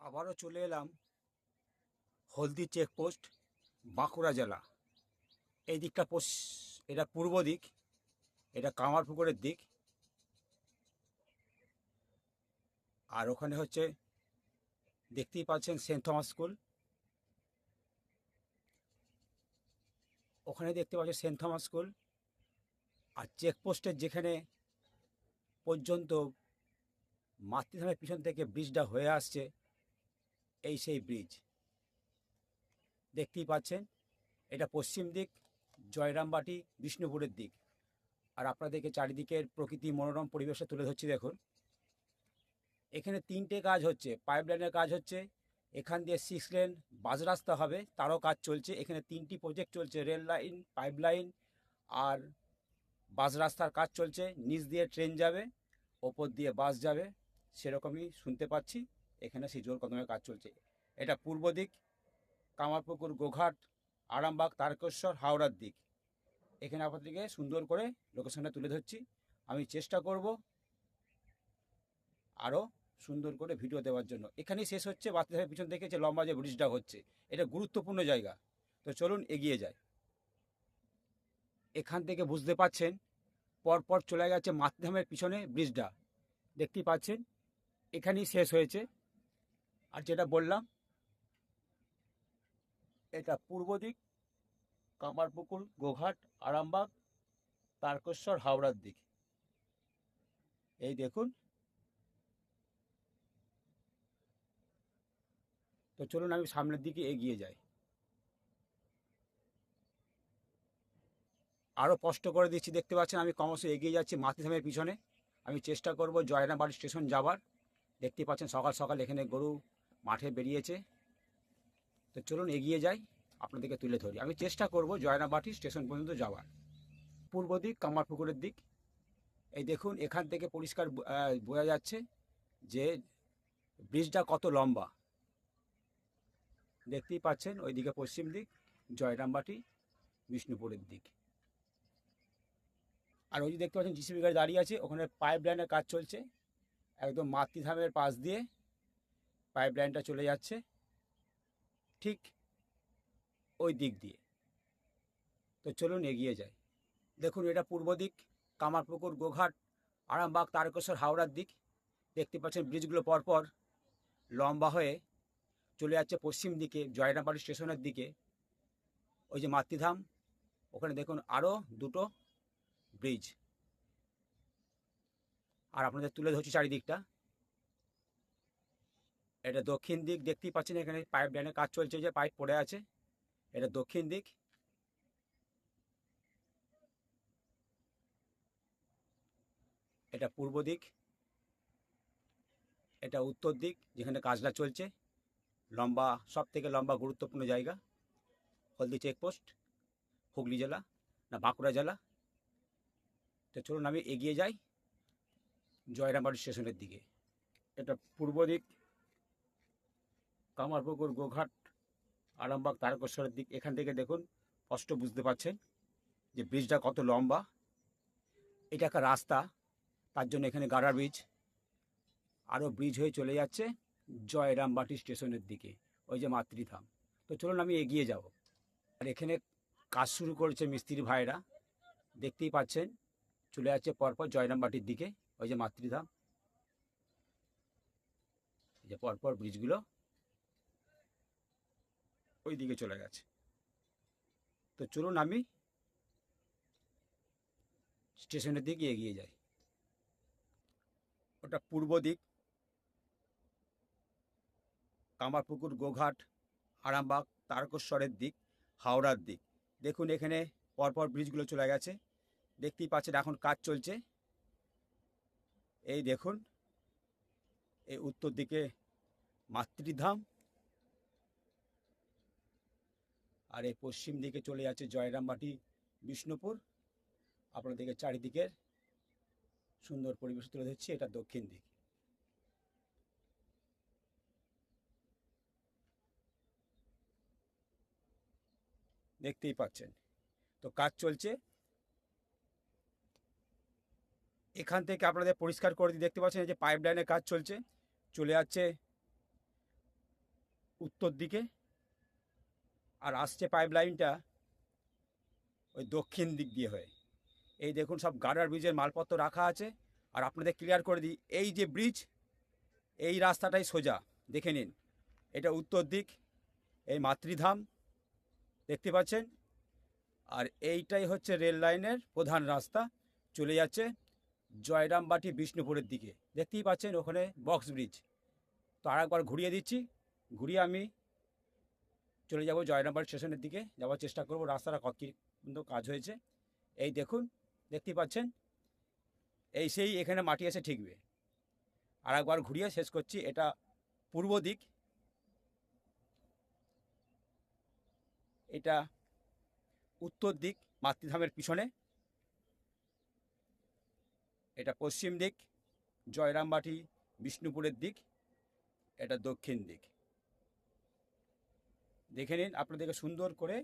আবারও চলে এলাম হলদি চেকপোস্ট বাঁকুড়া জেলা। এই দিকটা পশ এটা পূর্ব দিক, এটা কামারপুকুরের দিক। আর ওখানে হচ্ছে দেখতেই পাচ্ছেন সেন্ট থমাস স্কুল। ওখানে দেখতে পাচ্ছেন সেন্ট থমাস স্কুল। আর চেকপোস্টের যেখানে পর্যন্ত মাতৃধামের পিছন থেকে ব্রিজটা হয়ে আসছে এই সেই ব্রিজ দেখতেই পাচ্ছেন, এটা পশ্চিম দিক, জয়রামবাটি, বিষ্ণুপুরের দিক। আর আপনাদেরকে চারিদিকের প্রকৃতি মনোরম পরিবেশে তুলে ধরছি দেখুন। এখানে তিনটে কাজ হচ্ছে পাইপ লাইনের কাজ হচ্ছে, এখান দিয়ে সিক্স লেন বাস রাস্তা হবে, তারও কাজ চলছে। এখানে তিনটি প্রজেক্ট চলছে রেল লাইন পাইপ লাইন আর বাস রাস্তার কাজ চলছে। নিচ দিয়ে ট্রেন যাবে, ওপর দিয়ে বাস যাবে, সেরকমই শুনতে পাচ্ছি। এখানে সেই জোর কদমের কাজ চলছে। এটা পূর্ব দিক, কামারপুকুর, গোঘাট, আরামবাগ, তারকেশ্বর, হাওড়ার দিক। এখানে আপনাদেরকে সুন্দর করে লোকেশনটা তুলে ধরছি। আমি চেষ্টা করব আরও সুন্দর করে ভিডিও দেওয়ার জন্য। এখানেই শেষ হচ্ছে বাচ্চাদের পিছন থেকে যে লম্বা যে ব্রিজটা হচ্ছে, এটা গুরুত্বপূর্ণ জায়গা। তো চলুন এগিয়ে যাই। এখান থেকে বুঝতে পাচ্ছেন, পরপর চলে গেছে মাতৃধামের পিছনে ব্রিজটা দেখতেই পাচ্ছেন, এখানেই শেষ হয়েছে। আর যেটা বললাম, এটা পূর্ব দিক, কামারপুকুর, গোঘাট, আরামবাগ, তারকেশ্বর, হাওড়ার দিক। এই দেখুন। তো চলুন আমি সামনের দিকে এগিয়ে যাই। আরও স্পষ্ট করে দিচ্ছি, দেখতে পাচ্ছেন আমি ক্রমশ এগিয়ে যাচ্ছি মাতৃধামের পিছনে। আমি চেষ্টা করব জয়রামবাড়ি স্টেশন যাবার। দেখতে পাচ্ছেন সকাল সকাল এখানে গরু মাঠে বেরিয়েছে। তো চলুন এগিয়ে যাই, আপনাদেরকে তুলে ধরি। আমি চেষ্টা করব জয়রামবাটি স্টেশন পর্যন্ত যাওয়ার। পূর্ব দিক, কামারপুকুরের দিক। এই দেখুন, এখান থেকে পরিষ্কার বোঝা যাচ্ছে যে ব্রিজটা কত লম্বা। দেখতেই পাচ্ছেন, ওইদিকে পশ্চিম দিক জয়রামবাটি বিষ্ণুপুরের দিক। আর ওই যে দেখতে পাচ্ছেন, জিসিবি গাড়ি দাঁড়িয়ে আছে, ওখানে পাইপ লাইনের কাজ চলছে। একদম মাতৃধামের পাশ দিয়ে পাইপ লাইনটা চলে যাচ্ছে ঠিক ওই দিক দিয়ে। তো চলুন এগিয়ে যাই। দেখুন, এটা পূর্ব দিক, কামারপুকুর, গোঘাট, আরামবাগ, তারকেশ্বর, হাওড়ার দিক। দেখতে পাচ্ছেন ব্রিজগুলো পরপর লম্বা হয়ে চলে যাচ্ছে পশ্চিম দিকে জয়রামবাড়ি স্টেশনের দিকে। ওই যে মাতৃধাম, ওখানে দেখুন আরও দুটো ব্রিজ। আর আপনাদের তুলে ধরছি চারিদিকটা। এটা দক্ষিণ দিক দেখতেই পাচ্ছেন এখানে পাইপ লাইনের কাজ চলছে যে পাইপ পড়ে আছে। এটা দক্ষিণ দিক। এটা পূর্ব দিক। এটা উত্তর দিক, যেখানে কাজটা চলছে। লম্বা সব থেকে লম্বা গুরুত্বপূর্ণ জায়গা, হলদি চেকপোস্ট হুগলি জেলা না বাঁকুড়া জেলা। তো চলুন আমি এগিয়ে যাই জয়রামবাড়ি স্টেশনের দিকে। এটা পূর্ব দিক। কামারপুকুর গোঘাট, আরামবাগ, তারকেশ্বরের দিক, এখান থেকে দেখুন, স্পষ্ট বুঝতে পারছেন যে ব্রিজটা কত লম্বা। এটা একটা রাস্তা, তার জন্য এখানে গাড়া ব্রিজ। আরও ব্রিজ হয়ে চলে যাচ্ছে জয়রামবাটি স্টেশনের দিকে, ওই যে মাতৃধাম। তো চলুন আমি এগিয়ে যাব। আর এখানে কাজ শুরু করেছে মিস্ত্রি ভাইরা, দেখতেই পাচ্ছেন, চলে যাচ্ছে পরপর জয়রামবাটির দিকে, ওই যে মাতৃধাম। যে পরপর ব্রিজগুলো ওই দিকে চলে গেছে। তো চলুন আমি স্টেশনের দিকে এগিয়ে যাই। ওটা পূর্ব দিক। কামারপুকুর, গোঘাট, আরামবাগ, তারকেশ্বরের দিক, হাওড়ার দিক। দেখুন এখানে পরপর ব্রিজগুলো চলে গেছে। দেখতেই পাচ্ছেন এখন কাজ চলছে। এই দেখুন, এই উত্তর দিকে মাতৃধাম। আর এই পশ্চিম দিকে চলে যাচ্ছে জয়রামবাটি বিষ্ণুপুর। আপনাদেরকে চারিদিকের সুন্দর পরিবেশ তুলে ধরছি, এটা দক্ষিণ দিক। দেখতেই পাচ্ছেন। তো কাজ চলছে। এখান থেকে আপনাদের পরিষ্কার করে দিয়ে দেখতে পাচ্ছেন যে পাইপ লাইনের কাজ চলছে। চলে যাচ্ছে উত্তর দিকে। আর আসছে পাইপ লাইনটা ওই দক্ষিণ দিক দিয়ে হয়ে। এই দেখুন সব গার্ডার ব্রিজের মালপত্র রাখা আছে। আর আপনাদের ক্লিয়ার করে দিই, এই যে ব্রিজ এই রাস্তাটাই সোজা। দেখে নিন, এটা উত্তর দিক, এই মাতৃধাম, দেখতে পাচ্ছেন? আর এইটাই হচ্ছে রেল লাইনের প্রধান রাস্তা, চলে যাচ্ছে জয়রামবাটি বিষ্ণুপুরের দিকে। দেখতেই পাচ্ছেন ওখানে বক্স ব্রিজ তো আর একবার ঘুরিয়ে দিচ্ছি, ঘুরিয়ে আমি চলে যাব জয়রামবাটি স্টেশনের দিকে। যাওয়ার চেষ্টা করব। রাস্তাটা কত কি পর্যন্ত কাজ হয়েছে। এই দেখুন দেখতেই পাচ্ছেন? এই সেই এখানে মাটি এসে ঠিকবে। আর একবার ঘুরিয়ে শেষ করছি। এটা পূর্ব দিক। এটা উত্তর দিক, মাতৃধামের পিছনে। এটা পশ্চিম দিক, জয়রামবাটি, বিষ্ণুপুরের দিক। এটা দক্ষিণ দিক। দেখে নিন, আপনাদেরকে সুন্দর করে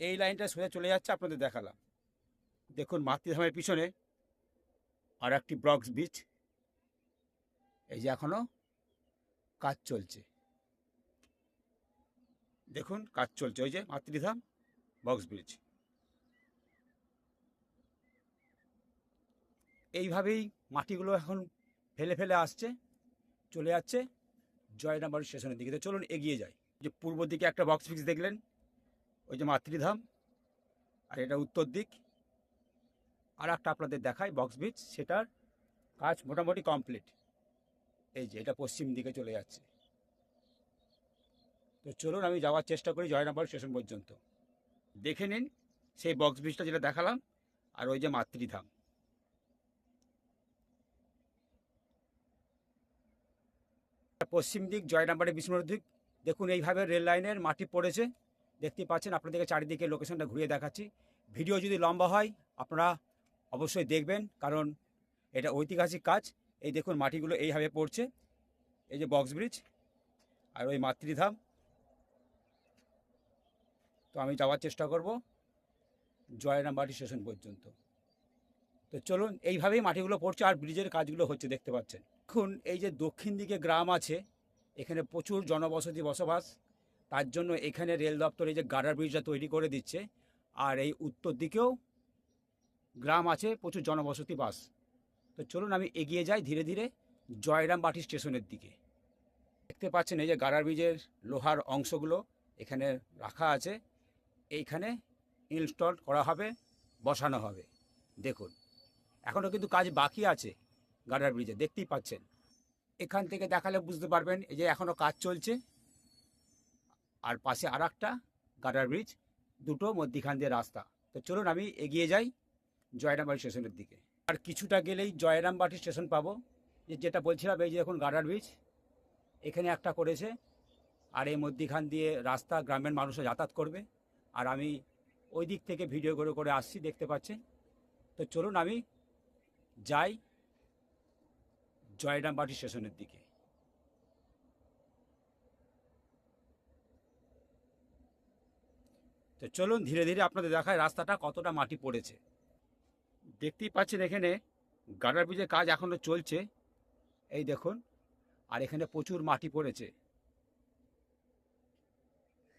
এই লাইনটা সোজা চলে যাচ্ছে, আপনাদের দেখালাম। দেখুন, মাতৃধামের পিছনে আর একটি ব্রক্স বিচ। এই যে এখনও কাজ চলছে। দেখুন, কাজ চলছে, ওই যে মাতৃধাম বক্স ব্রিজ এইভাবেই মাটিগুলো এখন ফেলে ফেলে আসছে, চলে যাচ্ছে। জয়রামবাড়ি স্টেশনের দিকে। তো চলুন এগিয়ে যাই। যে পূর্ব দিকে একটা বক্স ব্রিজ দেখলেন। ওই যে মাতৃধাম। আর এটা উত্তর দিক। আর একটা আপনাদের দেখায় বক্স ব্রিজ সেটার কাজ মোটামুটি কমপ্লিট এই যে এটা পশ্চিম দিকে চলে যাচ্ছে। তো চলুন আমি যাওয়ার চেষ্টা করি জয়রামবাড়ি স্টেশন পর্যন্ত। দেখে নিন সেই বক্স ব্রিজটা যেটা দেখালাম। আর ওই যে মাতৃধাম। পশ্চিম দিক জয়রামবাড়ি বিষ্ণুর দিক। দেখুন, এইভাবে রেল লাইনের মাটি পড়েছে। দেখতে পাচ্ছেন, আপনাদেরকে চারিদিকে লোকেশনটা ঘুরিয়ে দেখাচ্ছি। ভিডিও যদি লম্বা হয়, আপনারা অবশ্যই দেখবেন, কারণ এটা ঐতিহাসিক কাজ। এই দেখুন, মাটিগুলো এইভাবে পড়ছে। এই যে বক্স ব্রিজ আর ওই মাতৃধাম। তো আমি যাওয়ার চেষ্টা করব জয়রামবাটি স্টেশন পর্যন্ত। তো চলুন, এইভাবেই মাটিগুলো পড়ছে আর ব্রিজের কাজগুলো হচ্ছে, দেখতে পাচ্ছেন। এখন এই যে দক্ষিণ দিকে গ্রাম আছে, এখানে প্রচুর জনবসতি বসবাস, তার জন্য এখানে রেল দপ্তর এই যে গার্ডার ব্রিজটা তৈরি করে দিচ্ছে, আর এই উত্তর দিকেও গ্রাম আছে, প্রচুর জনবসতি বাস। তো চলুন আমি এগিয়ে যাই ধীরে ধীরে জয়রামবাটি স্টেশনের দিকে। দেখতে পাচ্ছেন এই যে গার্ডার ব্রিজের লোহার অংশগুলো এখানে রাখা আছে, এইখানে ইনস্টল করা হবে, বসানো হবে। দেখুন, এখনও কিন্তু কাজ বাকি আছে। গার্ডার ব্রিজে, দেখতেই পাচ্ছেন। এখান থেকে দেখালে বুঝতে পারবেন, এই যে এখনও কাজ চলছে। আর পাশে আর একটা গার্ডার ব্রিজ, দুটো মধ্যিখান দিয়ে রাস্তা। তো চলুন, আমি এগিয়ে যাই জয়রামবাটি স্টেশনের দিকে। আর কিছুটা গেলেই জয়রামবাটি স্টেশন পাবো। যে যেটা বলছিলাম, এই যে এখন গার্ডার ব্রিজ, এখানে একটা করেছে। আর এই মধ্যিখান দিয়ে রাস্তা গ্রামের মানুষরা যাতায়াত করবে। আর আমি ওই দিক থেকে ভিডিও করে করে আসছি, দেখতে পাচ্ছেন। তো চলুন, আমি যাই জয়রামবাটি স্টেশনের দিকে। তো চলুন ধীরে ধীরে আপনাদের দেখায় রাস্তাটা কতটা মাটি পড়েছে। দেখতেই পাচ্ছেন এখানে গার্ডার ব্রিজের কাজ এখনও চলছে। এই দেখুন, আর এখানে প্রচুর মাটি পড়েছে।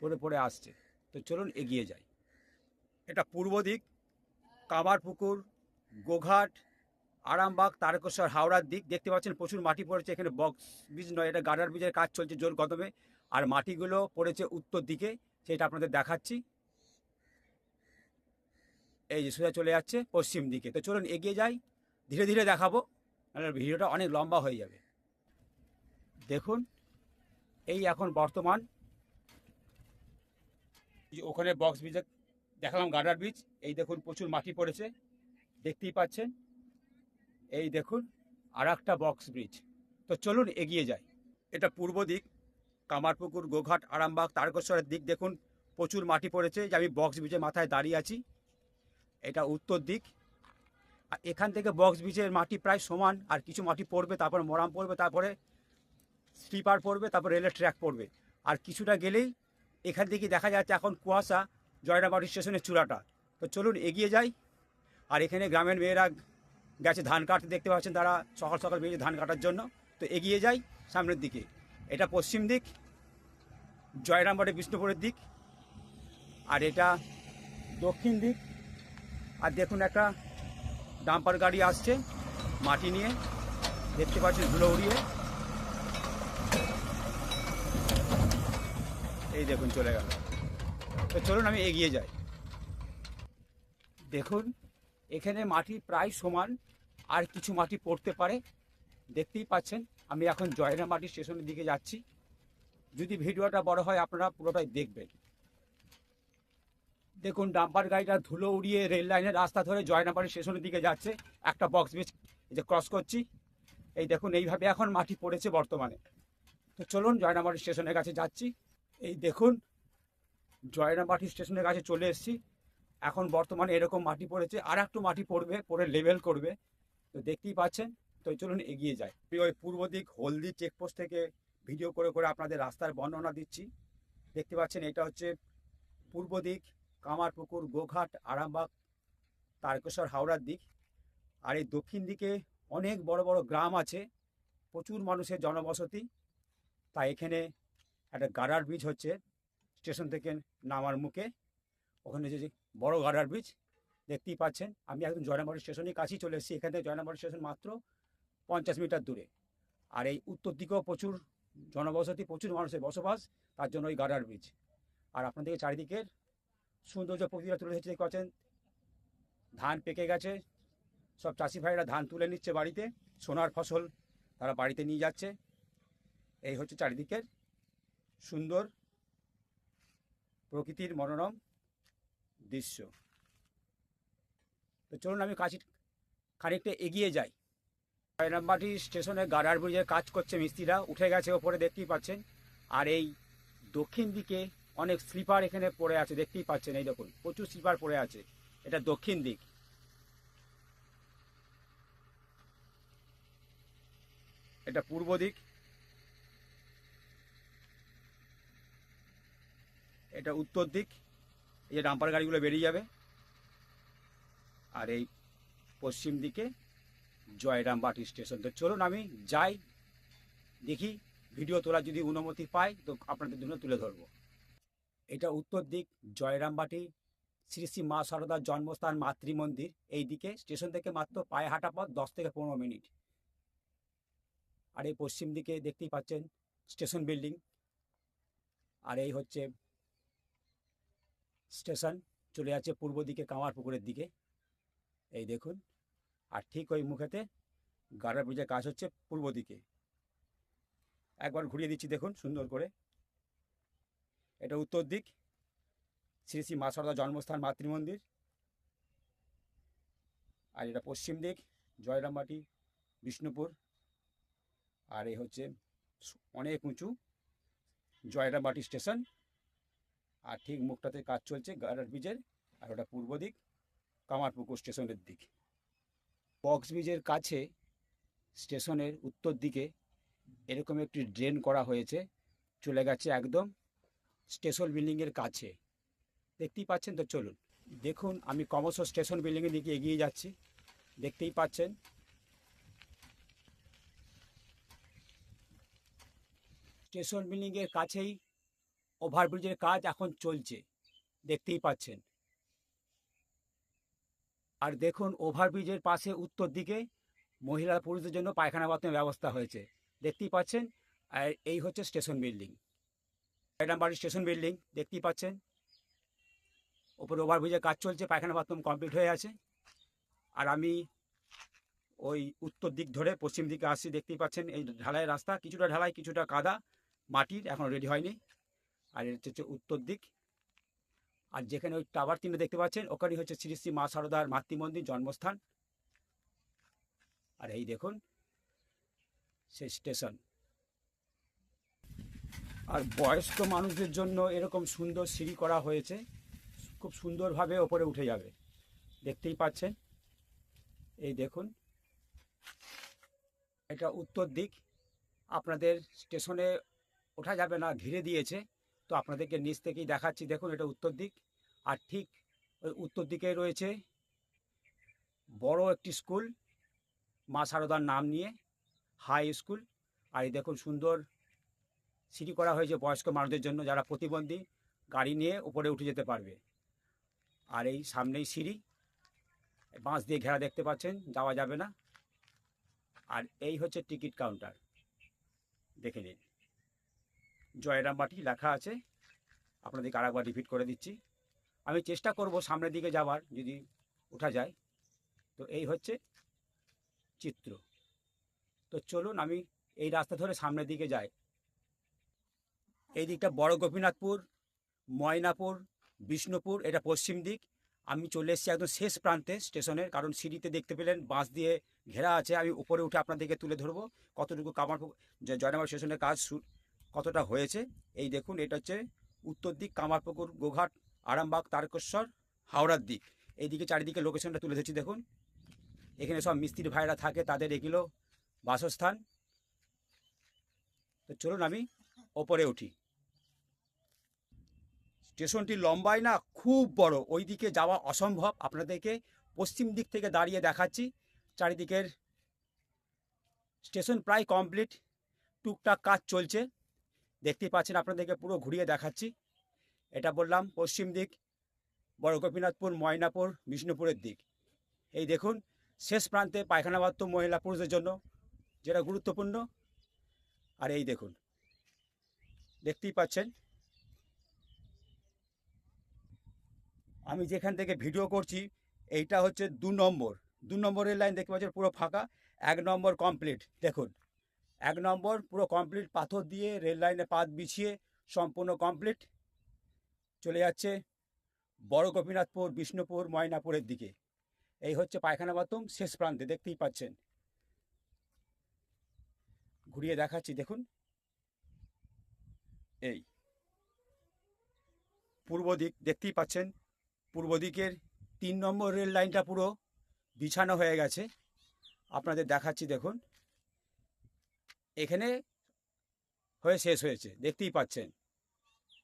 পড়ে পড়ে আসছে। তো চলুন এগিয়ে যাই। এটা পূর্ব দিক কামারপুকুর গোঘাট আরামবাগ, তারকেশ্বর, হাওড়ার দিক দেখতে পাচ্ছেন প্রচুর মাটি পড়েছে। এখানে বক্স ব্রিজ নয়, এটা গার্ডার ব্রিজের কাজ চলছে জোর কদমে। আর মাটিগুলো পড়েছে উত্তর দিকে, সেটা আপনাদের দেখাচ্ছি। এই যে সোজা চলে যাচ্ছে পশ্চিম দিকে। তো চলুন এগিয়ে যাই, ধীরে ধীরে দেখাবো, নাহলে ভিডিওটা অনেক লম্বা হয়ে যাবে। দেখুন, এই এখন বর্তমান। ওখানে বক্স ব্রিজে দেখালাম গার্ডার ব্রিজ, এই দেখুন প্রচুর মাটি পড়েছে, দেখতেই পাচ্ছেন। এই দেখুন আর একটা বক্স ব্রিজ তো চলুন এগিয়ে যাই। এটা পূর্ব দিক, কামারপুকুর, গোঘাট, আরামবাগ, তারকেশ্বরের দিক দেখুন। প্রচুর মাটি পড়েছে, যে আমি বক্স ব্রিজের মাথায় দাঁড়িয়ে আছি। এটা উত্তর দিক। আর এখান থেকে বক্স ব্রিজের মাটি প্রায় সমান, আর কিছু মাটি পড়বে, তারপর মরাম পড়বে, তারপরে স্লিপার পড়বে, তারপর রেলের ট্র্যাক পড়বে। আর কিছুটা গেলেই এখান থেকে দেখা যাচ্ছে এখন কুয়াশা জয়রাবাড়ি স্টেশনের চূড়াটা। তো চলুন এগিয়ে যাই। আর এখানে গ্রামের মেয়েরা গেছে ধান কাটতে দেখতে পাচ্ছেন তারা সকাল সকাল বেরিয়ে ধান কাটার জন্য। তো এগিয়ে যাই সামনের দিকে। এটা পশ্চিম দিক জয়রামবাড়ি বিষ্ণুপুরের দিক, আর এটা দক্ষিণ দিক। আর দেখুন একটা ডাম্পার গাড়ি আসছে মাটি নিয়ে। দেখতে পাচ্ছেন ধুলো উড়িয়ে। এই দেখুন চলে গেল। তো চলুন আমি এগিয়ে যাই। দেখুন, এখানে মাটি প্রায় সমান। আর কিছু মাটি পড়তে পারে। দেখতেই পাচ্ছেন, আমি এখন জয়রামাটি স্টেশনের দিকে যাচ্ছি। যদি ভিডিওটা বড় হয়, আপনারা পুরোটাই দেখবেন। দেখুন, ডাম্পার গাড়িটা ধুলো উড়িয়ে রেল লাইনের রাস্তা ধরে জয়নাবাড়ি স্টেশনের দিকে যাচ্ছে। একটা বক্স বেচ যে ক্রস করছি। এই দেখুন, এইভাবে এখন মাটি পড়েছে বর্তমানে। তো চলুন জয়নাবাড়ি স্টেশনের কাছে যাচ্ছি। এই দেখুন জয়নাবাটি স্টেশনের কাছে চলে এসেছি। এখন বর্তমানে এরকম মাটি পড়েছে আর একটু মাটি পড়বে পরে লেভেল করবে। তো দেখতেই পাচ্ছেন। তো চলুন এগিয়ে যাই। ওই পূর্ব দিক হলদি চেকপোস্ট থেকে ভিডিও করে করে আপনাদের রাস্তার বর্ণনা দিচ্ছি। দেখতে পাচ্ছেন, এটা হচ্ছে পূর্ব দিক, কামারপুকুর, গোঘাট, আরামবাগ, তারকেশ্বর, হাওড়ার দিক। আর এই দক্ষিণ দিকে অনেক বড় বড় গ্রাম আছে, প্রচুর মানুষের জনবসতি। তাই এখানে একটা গাডার ব্রিজ হচ্ছে, স্টেশন থেকে নামার মুখে। ওখানে যে বড় গাডার ব্রিজ দেখতেই পাচ্ছেন। আমি একদম জয়নাবাড়ি স্টেশনের কাছেই চলে এসেছি। এখান থেকে জয়নাবাড়ি স্টেশন মাত্র পঞ্চাশ মিটার দূরে। আর এই উত্তর দিকেও প্রচুর জনবসতি, প্রচুর মানুষের বসবাস, তার জন্য ওই গাডার ব্রিজ। আর আপনাদেরকে চারিদিকের সৌন্দর্য প্রকৃতিটা তুলে ধরতে পাচ্ছেন? ধান পেকে গেছে। সব চাষি ভাইরা ধান তুলে নিচ্ছে বাড়িতে। সোনার ফসল তারা বাড়িতে নিয়ে যাচ্ছে। এই হচ্ছে চারিদিকের সুন্দর প্রকৃতির মনোরম দৃশ্য। তো চলুন আমি কাছে খানিকটা এগিয়ে যাই। জয়রামবাটি স্টেশনে গাডার ব্রিজের কাজ করছে মিস্ত্রিরা, উঠে গেছে ওপরে, দেখতেই পাচ্ছেন। আর এই দক্ষিণ দিকে অনেক স্লিপার এখানে পড়ে আছে, দেখতেই পাচ্ছেন, এই দেখুন, প্রচুর স্লিপার পড়ে আছে, এটা দক্ষিণ দিক। এটা পূর্ব দিক। এটা উত্তর দিক। এই যে ডাম্পার গাড়িগুলো বেরিয়ে যাবে। আর এই পশ্চিম দিকে জয়রাম বাটি স্টেশন। তো চলুন আমি যাই, দেখি ভিডিও তোলার যদি অনুমতি পাই, তো আপনাদের জন্য তুলে ধরবো। এটা উত্তর দিক জয়রামবাটি শ্রী শ্রী মা সারদার জন্মস্থান মাতৃ মন্দির এই দিকে স্টেশন থেকে মাত্র পায়ে হাঁটা পথ দশ থেকে পনেরো মিনিট। আর এই পশ্চিম দিকে দেখতেই পাচ্ছেন স্টেশন বিল্ডিং। আর এই হচ্ছে স্টেশন, চলে যাচ্ছে পূর্ব দিকে কামারপুকুরের দিকে। এই দেখুন, আর ঠিক ওই মুখেতে গাড়া ব্রিজের কাজ হচ্ছে পূর্ব দিকে। একবার ঘুরিয়ে দিচ্ছি দেখুন, সুন্দর করে। এটা উত্তর দিক। শ্রী শ্রী মা সারদা জন্মস্থান মাতৃমন্দির। আর এটা পশ্চিম দিক, জয়রামবাটি, বিষ্ণুপুর। আর এই হচ্ছে অনেক উঁচু জয়রামবাটি স্টেশন। আর ঠিক মুখটাতে কাজ চলছে গাড়ার ব্রিজের আর ওটা পূর্ব দিক। কামারপুকুর স্টেশনের দিকে। বক্স ব্রিজের কাছে স্টেশনের উত্তর দিকে এরকম একটি ড্রেন করা হয়েছে, চলে গেছে একদম স্টেশন বিল্ডিংয়ের কাছে। দেখতেই পাচ্ছেন তো, চলুন। দেখুন, আমি ক্রমশ স্টেশন বিল্ডিংয়ের দিকে এগিয়ে যাচ্ছি। দেখতেই পাচ্ছেন। স্টেশন বিল্ডিংয়ের কাছেই ওভারব্রিজের কাজ এখন চলছে। দেখতেই পাচ্ছেন। আর দেখুন, ওভারব্রিজের পাশে উত্তর দিকে মহিলা পুরুষদের জন্য পায়খানা বাথরুমের ব্যবস্থা হয়েছে। দেখতেই পাচ্ছেন? আর এই হচ্ছে স্টেশন বিল্ডিং। বাড়ি স্টেশন বিল্ডিং, দেখতেই পাচ্ছেন? ওপরে ওভারব্রিজের কাজ চলছে, পায়খানা বাথরুম কমপ্লিট হয়ে আছে। আর আমি ওই উত্তর দিক ধরে পশ্চিম দিকে আসছি, দেখতেই পাচ্ছেন? এই ঢালাই রাস্তা, কিছুটা ঢালাই, কিছুটা কাদা, মাটির, এখন রেডি হয়নি। আর হচ্ছে উত্তর দিক। আর যেখানে ওই টাওয়ার তিনটে দেখতে পাচ্ছেন, ওখানেই হচ্ছে শ্রী শ্রী মা সারদার মাতৃমন্দির জন্মস্থান। আর এই দেখুন সেই স্টেশন আর বয়স্ক মানুষদের জন্য এরকম সুন্দর সিঁড়ি করা হয়েছে, খুব সুন্দরভাবে ওপরে উঠে যাবে। দেখতেই পাচ্ছেন, এই দেখুন। এটা উত্তর দিক। আপনাদের স্টেশনে ওঠা যাবে না, ঘিরে দিয়েছে। তো আপনাদেরকে নিচ থেকেই দেখাচ্ছি। দেখুন, এটা উত্তর দিক। আর ঠিক ওই উত্তর দিকেই রয়েছে বড় একটি স্কুল, মা সারদার নাম নিয়ে, হাই স্কুল। আর এই দেখুন, সুন্দর সিঁড়ি করা হয়েছে বয়স্ক মানুষদের জন্য যারা প্রতিবন্ধী, গাড়ি নিয়ে উপরে উঠে যেতে পারবে। আর এই সামনেই সিঁড়ি। বাঁশ দিয়ে ঘেরা দেখতে পাচ্ছেন, যাওয়া যাবে না। আর এই হচ্ছে টিকিট কাউন্টার। দেখে নিন। জয়রামবাটি লেখা আছে। আপনাদেরকে আরেকবার রিপিট করে দিচ্ছি। আমি চেষ্টা করব সামনের দিকে যাওয়ার যদি ওঠা যায়। তো এই হচ্ছে চিত্র। তো চলুন আমি এই রাস্তা ধরে সামনের দিকে যাই। এই দিকটা বড় গোপীনাথপুর, ময়নাপুর, বিষ্ণুপুর, এটা পশ্চিম দিক। আমি চলে এসেছি একদম শেষ প্রান্তে স্টেশনের কারণ সিঁড়িতে দেখতে পেলেন বাঁশ দিয়ে ঘেরা আছে। আমি উপরে উঠে আপনাদেরকে তুলে ধরবো কতটুকু কামার যে জয়নগর স্টেশনের কাজ কতটা হয়েছে? এই দেখুন, এটা হচ্ছে উত্তর দিক, কামারপুকুর, গোঘাট, আরামবাগ, তারকেশ্বর, হাওড়ার দিক। এইদিকে চারিদিকে লোকেশনটা তুলে ধরছি, দেখুন। এখানে সব মিস্ত্রি ভাইরা থাকে, তাদের এগুলো বাসস্থান। তো চলুন আমি ওপরে উঠি। স্টেশনটি লম্বায় না, খুব বড়। ওই দিকে যাওয়া অসম্ভব। আপনাদেরকে পশ্চিম দিক থেকে দাঁড়িয়ে দেখাচ্ছি। চারিদিকের স্টেশন প্রায় কমপ্লিট টুকটাক কাজ চলছে। দেখতেই পাচ্ছেন, আপনাদেরকে পুরো ঘুরিয়ে দেখাচ্ছি। এটা বললাম পশ্চিম দিক, বড় গোপীনাথপুর, ময়নাপুর, বিষ্ণুপুরের দিক। এই দেখুন, শেষ প্রান্তে পায়খানা বাথরুম মহিলা পুরুষদের জন্য, যেটা গুরুত্বপূর্ণ। আর এই দেখুন, দেখতেই পাচ্ছেন। আমি যেখান থেকে ভিডিও করছি, এইটা হচ্ছে দু নম্বর। দু নম্বরের লাইন দেখতে পাচ্ছেন, পুরো ফাঁকা, এক নম্বর কমপ্লিট। দেখুন এক নম্বর, পুরো কমপ্লিট পাথর দিয়ে রেল লাইনে পাত বিছিয়ে সম্পূর্ণ কমপ্লিট চলে যাচ্ছে বড় গোপীনাথপুর, বিষ্ণুপুর, ময়নাপুরের দিকে। এই হচ্ছে পায়খানা বাথরুম, শেষ প্রান্তে, দেখতেই পাচ্ছেন। ঘুরিয়ে দেখাচ্ছি, দেখুন। এই। পূর্ব দিক, দেখতেই পাচ্ছেন। পূর্ব দিকের তিন নম্বর রেল লাইনটা পুরো বিছানো হয়ে গেছে। আপনাদের দেখাচ্ছি, দেখুন। এখানে হয়ে শেষ হয়েছে, দেখতেই পাচ্ছেন।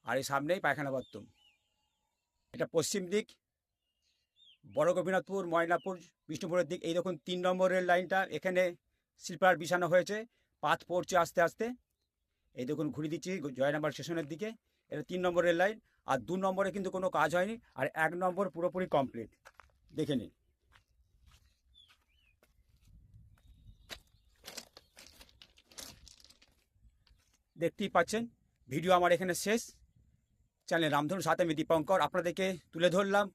আর এই সামনেই পায়খানা বাথরুম। এটা পশ্চিম দিক, বড় গোপীনাথপুর, ময়নাপুর, বিষ্ণুপুরের দিক। এই দেখুন, তিন নম্বর রেল লাইনটা, এখানে স্লিপার বিছানো হয়েছে। পাত পড়ছে আস্তে আস্তে। এই দেখুন ঘুরে দিচ্ছি জয়নাম্বার স্টেশনের দিকে। এটা তিন নম্বর রেল লাইন। আর দু নম্বরে কিন্তু কোনো কাজ হয়নি। আর এক নম্বর পুরোপুরি কমপ্লিট। দেখে নিন। দেখতেই পাচ্ছেন। ভিডিও আমার এখানে শেষ। চ্যানেল রামধনু, সাথে আমি দীপঙ্কর। আপনাদেরকে তুলে ধরলাম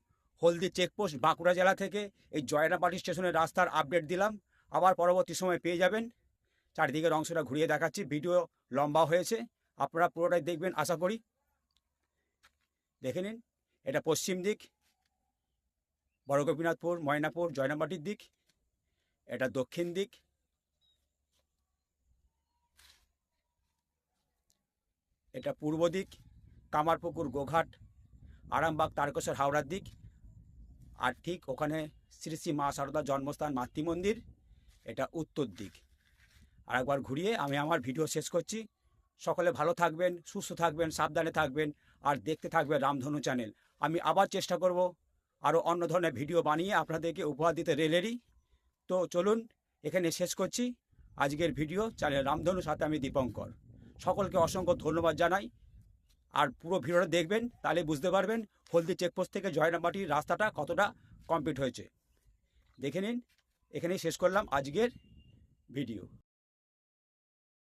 হলদি চেকপোস্ট বাঁকুড়া জেলা থেকে। এই জয়রামবাটি স্টেশনের রাস্তার আপডেট দিলাম। আবার পরবর্তী সময় পেয়ে যাবেন। চারিদিকের অংশটা ঘুরিয়ে দেখাচ্ছি। ভিডিও লম্বা হয়েছে। আপনারা পুরোটাই দেখবেন, আশা করি। দেখে নিন, এটা পশ্চিম দিক। বড় গোপীনাথপুর, ময়নাপুর জয়নামবাটির দিক। এটা দক্ষিণ দিক। এটা পূর্ব দিক, কামারপুকুর গোঘাট, আরামবাগ, তারকেশ্বর, হাওড়ার দিক। আর ঠিক ওখানে শ্রী শ্রী মা সারদা জন্মস্থান মাতৃমন্দির এটা উত্তর দিক। আর একবার ঘুরিয়ে আমি আমার ভিডিও শেষ করছি। সকলে ভালো থাকবেন, সুস্থ থাকবেন, সাবধানে থাকবেন, আর দেখতে থাকবেন রামধনু চ্যানেল। আমি আবার চেষ্টা করব আরও অন্য ধরনের ভিডিও বানিয়ে আপনাদেরকে উপহার দিতে রেলেরই। তো চলুন, এখানে শেষ করছি। আজকের ভিডিও, চ্যানেল রামধনু সাথে আমি দীপঙ্কর। সকলকে অসংখ্য ধন্যবাদ জানাই। আর পুরো ভিডিওটা দেখবেন, তাহলে বুঝতে পারবেন হলদি চেকপোস্ট থেকে জয়নাবাটির রাস্তাটা কতটা কমপ্লিট হয়েছে। দেখে নিন, এখানেই শেষ করলাম আজকের ভিডিও।